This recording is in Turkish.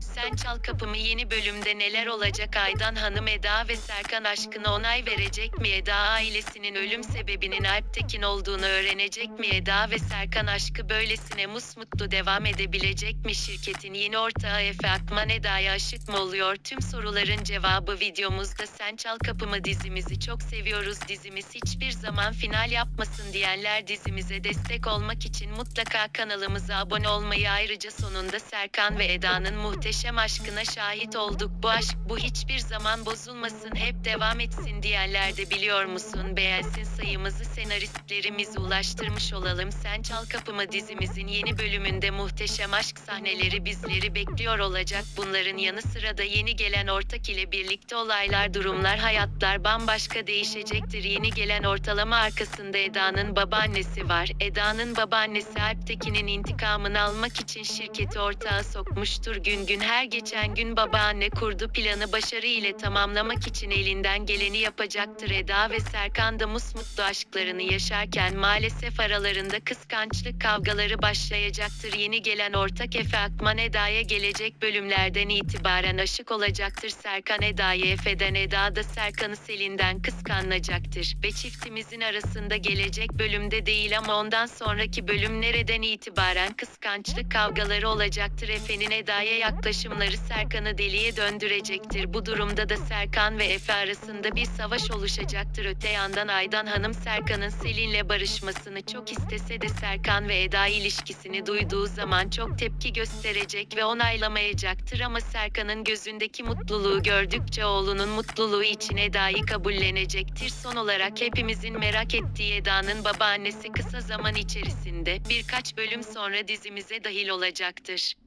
Sen Çal Kapımı yeni bölümde neler olacak? Aydan Hanım Eda ve Serkan aşkına onay verecek mi? Eda ailesinin ölüm sebebinin Alp Tekin olduğunu öğrenecek mi? Eda ve Serkan aşkı böylesine musmutlu devam edebilecek mi? Şirketin yeni ortağı Efe Akman Eda'ya aşık mı oluyor? Tüm soruların cevabı videomuzda. Sen Çal Kapımı dizimizi çok seviyoruz. Dizimiz hiçbir zaman final yapmasın diyenler dizimize destek olmak için mutlaka kanalımıza abone olmayı ayrıca sonunda Serkan ve Eda'nın muhteşem aşkına şahit olduk. Bu aşk bu hiçbir zaman bozulmasın hep devam etsin diyenler de biliyor musun beğensin sayımızı senaristlerimize ulaştırmış olalım. Sen Çal Kapımı dizimizin yeni bölümünde muhteşem aşk sahneleri bizleri bekliyor olacak. Bunların yanı sıra da yeni gelen ortak ile birlikte olaylar, durumlar, hayatlar bambaşka değişecektir. Yeni gelen ortalama arkasında Eda'nın babaannesi var. Eda'nın babaannesi Alptekin'in intikamını almak için şirketi ortağa sokmuştur. Gün gün her geçen gün babaanne kurdu planı başarı ile tamamlamak için elinden geleni yapacaktır. Eda ve Serkan da musmutlu aşklarını yaşarken maalesef aralarında kıskançlık kavgaları başlayacaktır. Yeni gelen ortak Efe Akman Eda'ya gelecek bölümlerden itibaren aşık olacaktır. Serkan Eda'yı Efe'den Eda da Serkan'ı Selin'den kıskanacaktır. Ve çiftimizin arasında gelecek bölümde değil ama ondan sonraki bölümlerden itibaren kıskançlık kavgaları olacaktır. Efe'nin Eda'ya yaklaşımları Serkan'ı deliye döndürecektir. Bu durumda da Serkan ve Efe arasında bir savaş oluşacaktır. Öte yandan Aydan Hanım Serkan'ın Selin'le barışmasını çok istese de Serkan ve Eda ilişkisini duyduğu zaman çok tepki gösterecek ve onaylamayacaktır ama Serkan'ın gözündeki mutluluğu gördükçe oğlunun mutluluğu için Eda'yı kabullenecektir. Son olarak hepimizin merak ettiği Eda'nın babaannesi kısa zaman içerisinde birkaç bölüm sonra dizimize dahil olacaktır.